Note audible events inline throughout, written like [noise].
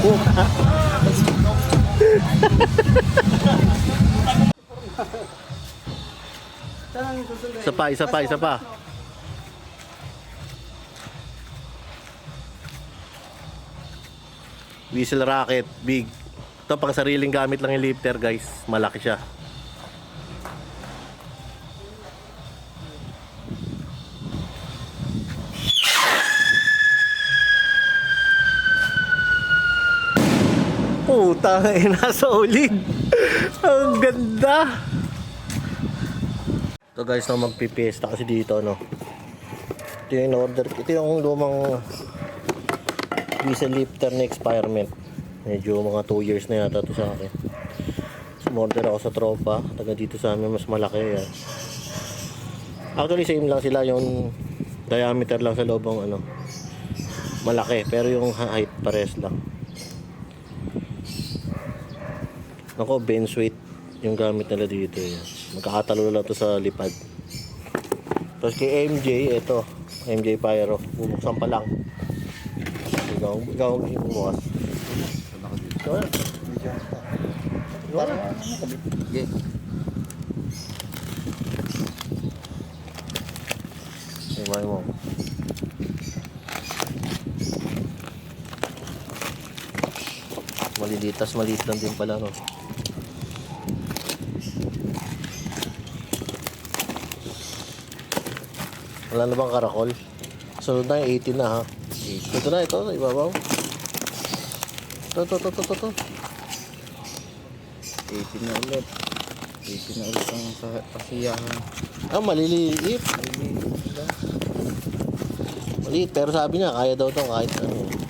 puta. isa pa, isa pa, isa pa. Whistle rocket, big. Ito pang sariling gamit lang yung lifter guys. Malaki siya. Puta, [laughs] eh, nasa ulid. Ang ganda. Ito guys, na magpipiesta kasi dito, no. Ito yung order. Ito yung lumang diesel lifter na experiment. Medyo mga 2 years na yata to sa akin. Sumorder ako sa tropa. Taga dito sa amin, mas malaki yan. Actually, same lang sila yung diameter lang sa loob ng ano. Malaki, pero yung height pares lang. Ako, bench weight yung gamit nila dito. Yan. Magkakatalo lang to sa lipad. Tapos kay MJ, ito. MJ Pyro. Bubuksan pa lang. Ikaw, ikaw yung bukas. Ito na. Ito na. Okay. Iwan mo. Maliliit, tas maliit lang din pala, no? Wala na bang karakol? Sunod na yung 18 na, ha? Ito na, ito, ibabaw. Ito, ito, ito, ito, ito. 18 na ulit. 18 na ulit ang sa kasiyahan. Ah, maliliit. Maliit, pero sabi niya, kaya daw to kahit ano.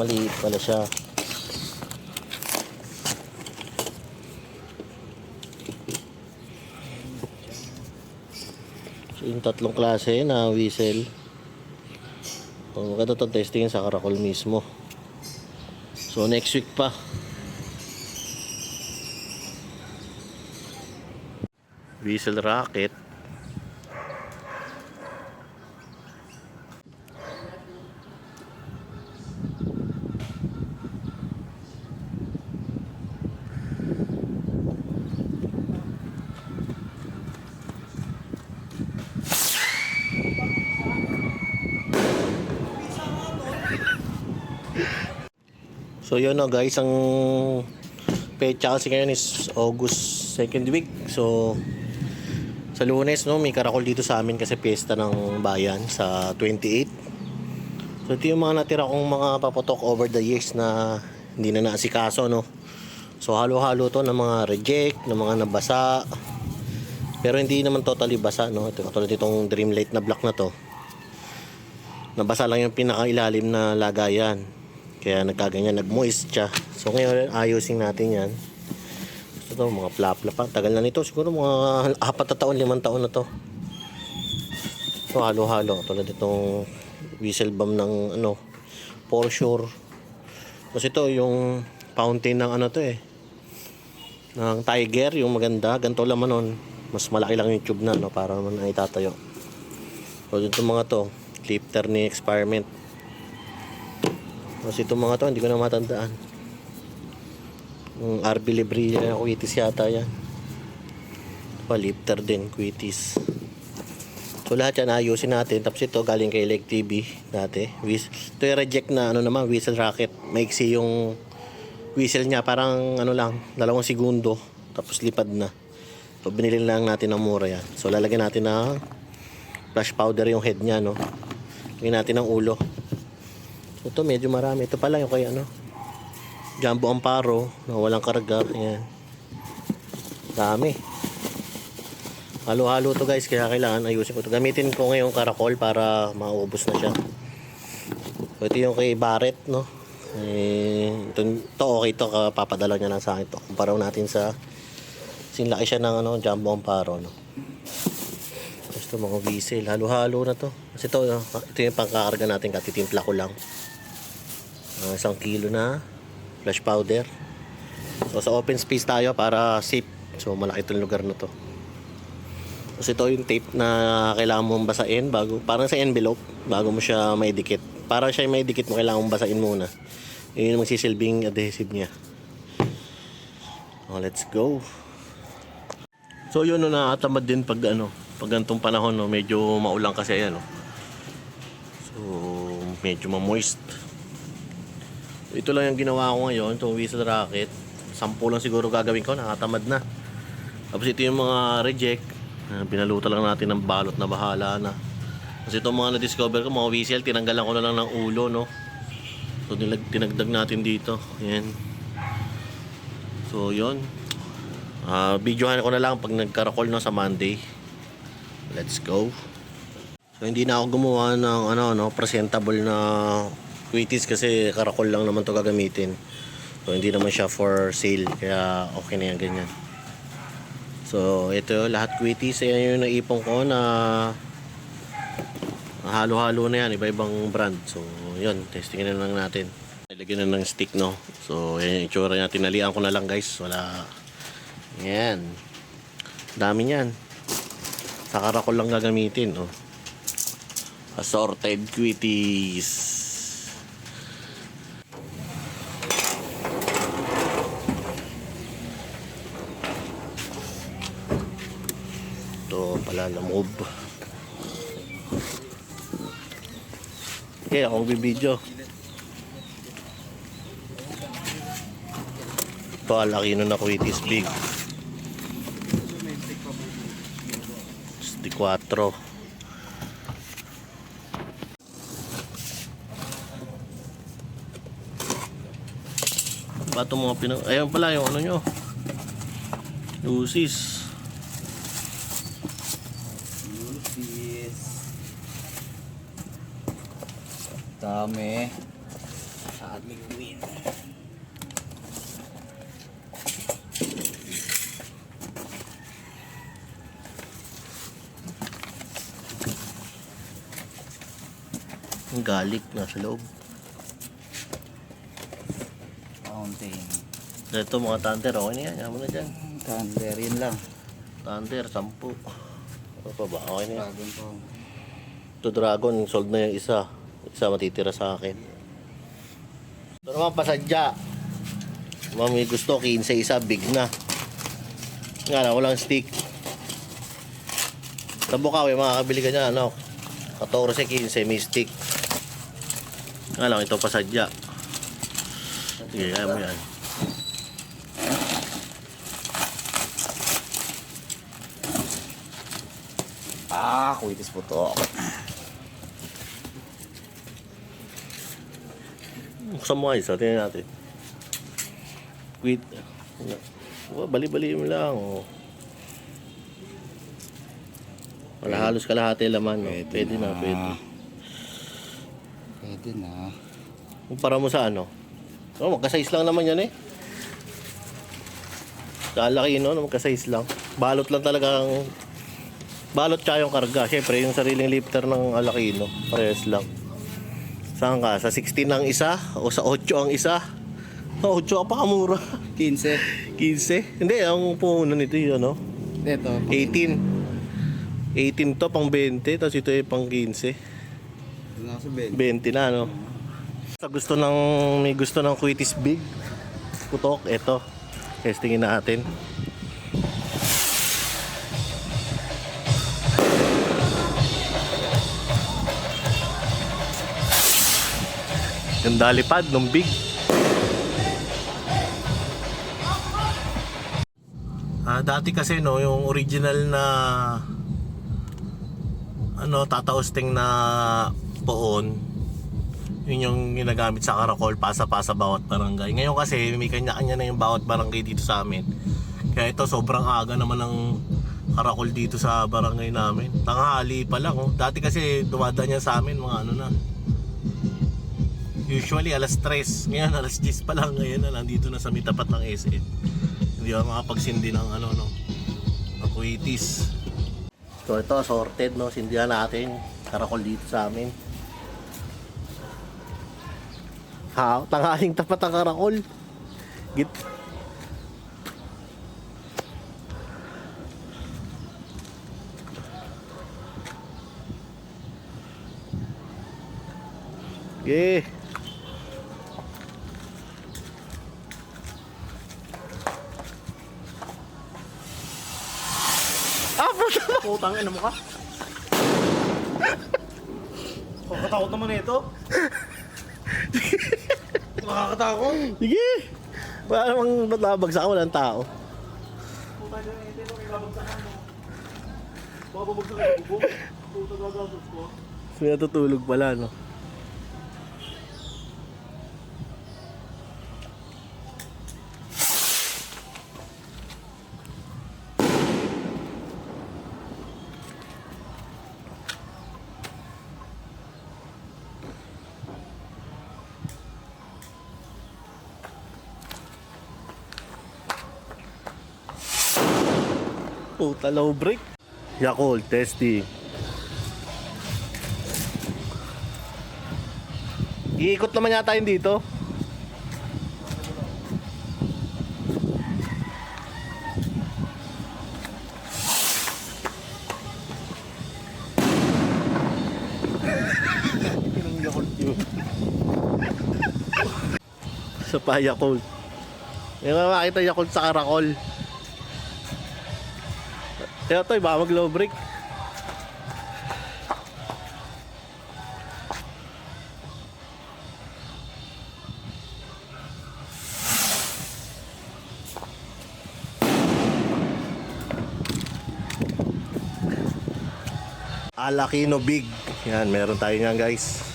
Maliit pala siya. So, yung tatlong klase na whistle. Oh, maganda itong testingin sa Karakol mismo. So, next week pa. Whistle rocket. So yun na guys, ang pecha kasi ngayon is August 2nd week. So sa lunes no, may karakol dito sa amin kasi piyesta ng bayan sa 28. So ito yung mga natira kong mga paputok over the years na hindi na naasikaso no. So halo-halo to ng mga reject, ng mga nabasa. Pero hindi naman totally basa no. Ito katulad itong Dreamlight na block na to. Nabasa lang yung pinakailalim na lagayan. Kaya nagkaganyan, nag-moist siya. So ngayon, ayusin natin yan. Ito to, mga flap-flap pa. Tagal na nito. Siguro mga apat na taon, limang taon na to. Ito, halo-halo. Tulad itong whistle bomb ng ano, for sure. Tapos ito, yung fountain ng ano to eh. Ng Tiger, yung maganda. Ganito laman nun. Mas malaki lang yung tube na, no, para naman ay tatayo. So, dito mga to, lifter ni experiment. Tapos itong mga to, hindi ko na matandaan. Yung RB Librilla, Quitis yata yan. Pa, lifter din, Quitis. So lahat yan ayusin natin. Tapos ito galing kay Leg TV dati. Whis- Ito yung reject na ano naman, whistle rocket. Maiksi yung whistle niya. Parang ano lang, dalawang segundo. Tapos lipad na. So binili lang natin ng mura yan. So lalagyan natin ng flash powder yung head niya, no. Lagyan natin ng ulo. Ito medyo marami. Ito pala yung kay ano. Jumbo Amparo na walang karga. Ayan. Dami. Halo-halo to guys. Kaya kailangan ayusin ko to. Gamitin ko ngayong karakol para maubos na siya. Ito yung kay Barrett no. Eh, ito, ito okay to. Papadala niya lang sa akin to. Kumpara natin sa sinlaki siya ng ano, Jumbo Amparo no. Ito mga diesel. Halo-halo na to. Kasi ito, ito yung pangkakarga natin. Katitimpla ko lang. Ah, isang kilo na flash powder. So sa open space tayo para safe. So malaki itong lugar na to. Kasi ito yung tape na kailangan mong basain bago, parang sa envelope, bago mo siya may dikit. Para siya may dikit mo, kailangan mong basain muna. Yun yung magsisilbing adhesive niya. Oh, let's go. So yun no, nakatamad din pag ano, pag ganitong panahon no, medyo maulang kasi ayan no. So medyo ma-moist. Ito lang yung ginawa ko ngayon, itong whistle racket. Sampu lang siguro gagawin ko, nakatamad na. Tapos ito yung mga reject. Uh, binalutan lang natin ng balot na bahala na. Kasi itong mga na-discover ko, mga whistle, tinanggalan ko na lang ng ulo, no. So nilag, tinagdag natin dito. Ayan. So yun. Ah, videohan ko na lang pag nagkarakol no sa Monday. Let's go. So hindi na ako gumawa ng ano no presentable na quitties kasi karakol lang naman to gagamitin. So hindi naman siya for sale kaya okay na yan ganyan. So ito lahat quitties ayan yung naipon ko na halo-halo na yan iba-ibang brand. So yun testing na lang natin. Ilagyan na ng stick no. So yan yung itsura niya tinalian ko na lang guys. Wala yan. Dami niyan. Sa karakol lang gagamitin oh. Assorted quitties. Ito pala na move. Okay, ako bibidyo. Ito, alaki nun ako it is big. 64. Ba ito mga pinag... Ayan pala yung ano nyo. Lucis. Dami. Aming win. Ang garlic nasa loob. Fountain. Ito mga thunder, okay na yan. Yaman na dyan. Thunder, yun lang. Thunder, sampu. Ano pa ba? Okay na yan. Dragon po. Ito dragon, sold na yung isa. Isa matitira sa akin. Ito naman pasadya. Mami gusto, 15 isa, big na. Nga lang, walang stick. Sa Bukawi, makakabili ka niya, ano, 14, 15, may stick. Nga lang, ito pasadya. Sige, kaya mo yan. Ah, kuitis po Buksan mo nga isa, tingnan natin. Quit. Oh, bali-bali mo lang. Oh. Wala halos kalahati laman. No? Pwede, na, pwede. Pwede na. Kumpara mo sa ano? Oh, magka-size lang naman yan eh. Sa laki no, magka-size lang. Balot lang talaga ang... Balot tsaka yung karga. Siyempre, yung sariling lifter ng Alakino. Parehas lang. Saan ka? Sa 16 ang isa? O sa 8 ang isa? Sa 8 ang pakamura. 15. 15? Hindi, ang puno nito yun, ano? Ito. 18. 18 to, pang 20. Tapos ito yung pang 15. Nasa 20. 20 na, no? Sa gusto ng, may gusto ng Quitis Big, putok, eto. Testingin natin. Yung dalipad nung big. Ah, dati kasi no, yung original na ano, tatausting na poon, yun yung ginagamit sa Karakol, pasa-pasa bawat barangay. Ngayon kasi, may kanya-kanya na yung bawat barangay dito sa amin. Kaya ito, sobrang aga naman ng Karakol dito sa barangay namin. Tanghali pa lang, oh. Dati kasi, dumadaan yan sa amin, mga ano na. Usually alas 3, ngayon alas 10 pa lang ngayon na nandito na sa may tapat ng SM. Hindi ako makapagsindi ng ano no. Akuitis. So ito sorted no, sindihan natin. Karakol dito sa amin. Ha, tanghaling tapat ang karakol. Git. Yeah. Putang ina mo ka. Nakakatakot naman ito. Nakakatakot. Sige! Wala namang ba't nabagsak walang tao. Putang ina ito, may babagsakan mo. Bababagsak ito, bubo. Puta gagasos ko. May natutulog pala, no? Puta low break. Yakult testing. Iikot naman yata yun dito. Sa pa Yakult. Yung mga makita Yakult sa karakol. Kaya to, baka mag low break. Alakino Big. Yan, meron tayo niyan guys.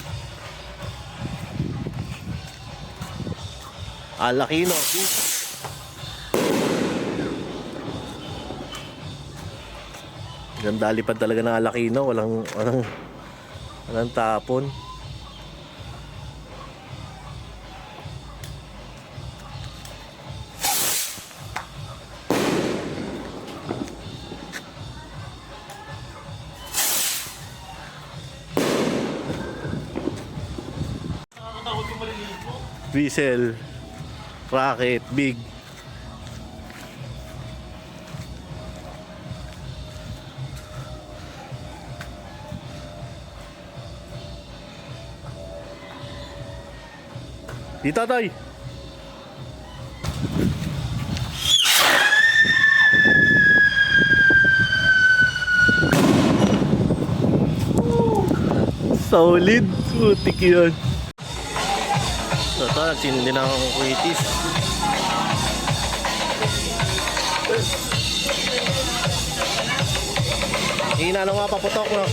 Alakino Big. Ganda lipad talaga ng Alakino. Walang, walang, walang tapon. Whistle. Rocket. Big. Dito, Toy. Solid. Putik yun. So, ito, nagsindi na akong kuitis. Hina na nga paputok, no?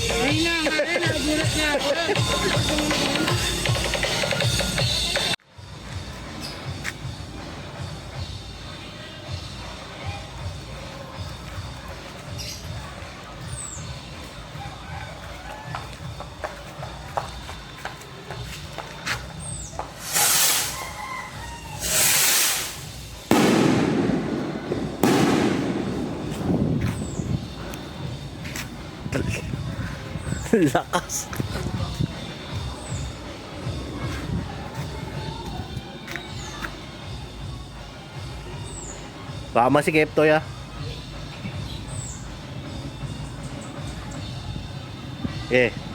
[laughs] Lakas. Tama si Kepto ya. Eh.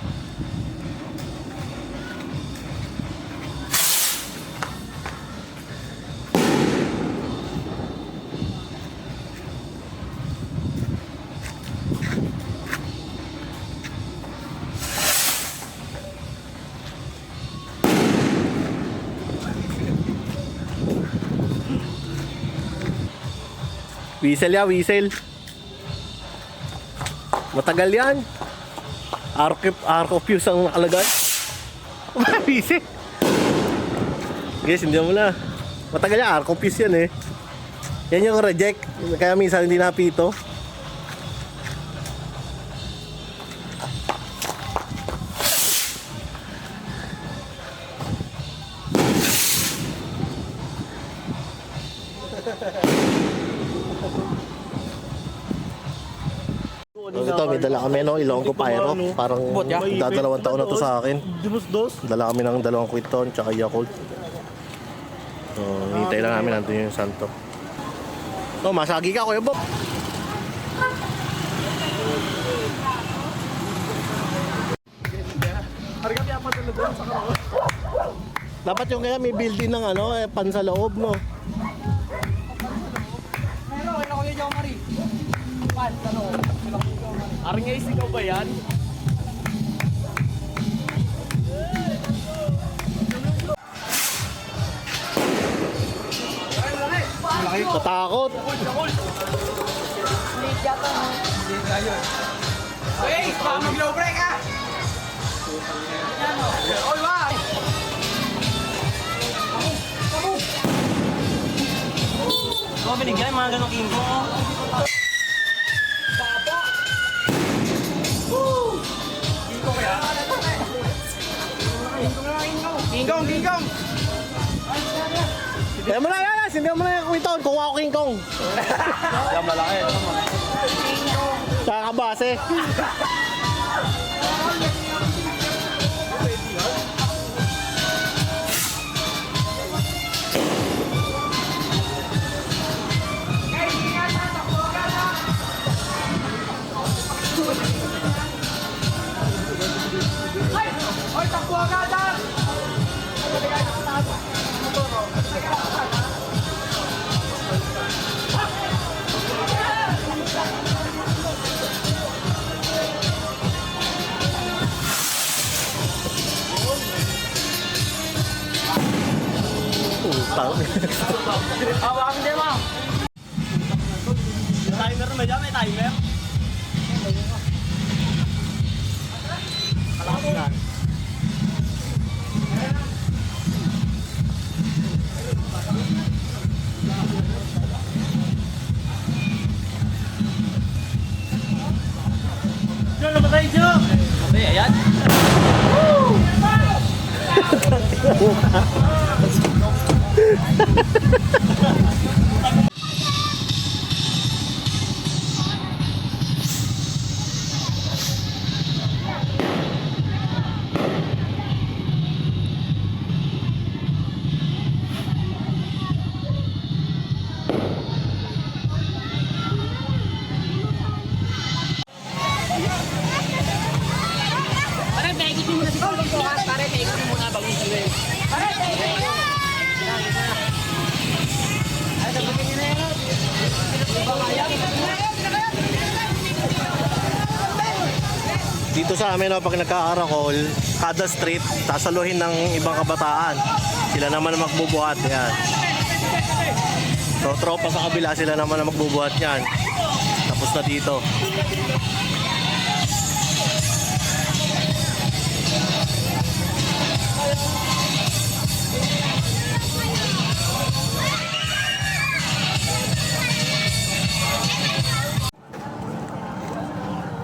Whistle ya, whistle. Matagal yan. Arc, arc of fuse ang nakalagay. [laughs] whistle. Guys, hindi mo na. Matagal yan, arc of fuse yan eh. Yan yung reject. Kaya minsan hindi napito. [laughs] So, ito, may dala kami, no? Ilonggo Pyro. Parang dadalawang taon na to sa akin. Dala kami ng dalawang Quinton tsaka Yakult. So, hintay lang namin nandun yung santo. So, masagi ka, Kuya Bob. Dapat yung kaya may building ng ano, eh, pan sa loob, no? Aring nga ikaw ba yan? Katakot. Hey, baka mag-low break ah! Oy, wa! Mga binigyan, mga ganong kimbo. Gingkong, gingkong! Eh mo na yan, hindi mo na yung kumiton. Kuha ko King Kong. Yan malaki. Kakabase. Oy, Putang. Hawakan din mo. Timer Amin, no, pag nagkakarakol, kada street, sasaluhin ng ibang kabataan. Sila naman ang magbubuhat. Yan. So, tropa sa kabila, sila naman ang magbubuhat yan. Tapos na dito.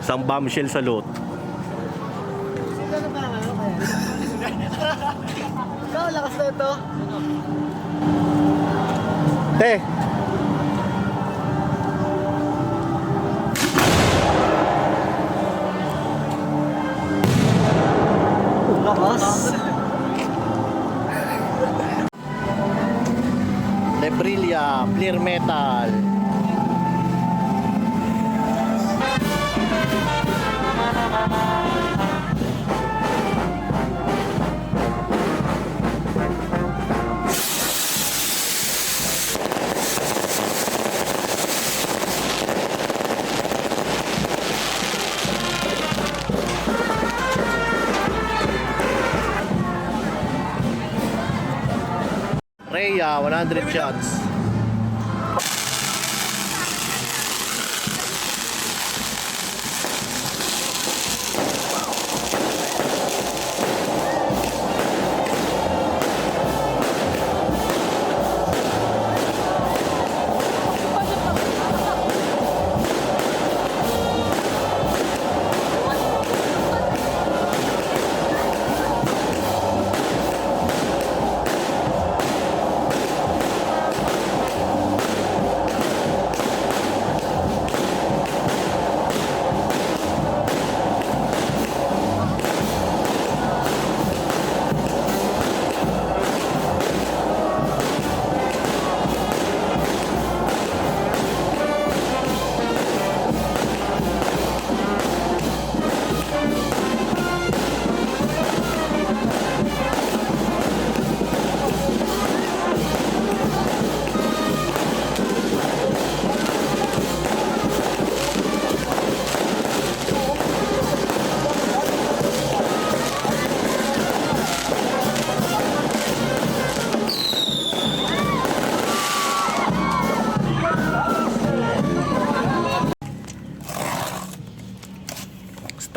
Isang bombshell sa. Ikaw, lakas na ito. Te! Lakas. Lebrilia, Clear Metal. Rhea, Uh, 100 shots.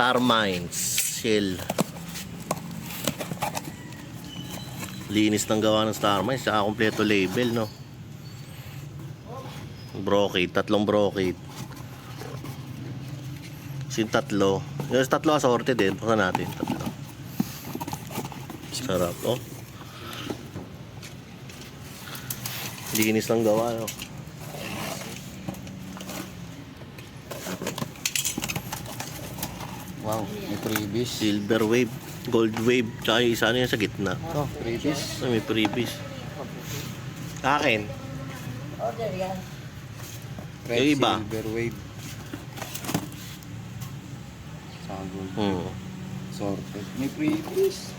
Star Mines Shell. Linis ng gawa ng Star Mines. Tsaka kompleto label, no? Brocade. Tatlong brocade. Sin tatlo. Yung tatlo assorted din. Buksan natin. Tatlo. Sarap, oh. Linis ng gawa, no? Wow, may freebies. Silver wave, gold wave, tsaka yung isa ano yan sa gitna. Oh, freebies. Ay, may freebies. Akin. Red Yung iba? silver wave. Saka gold. Hmm. Sorted. May freebies.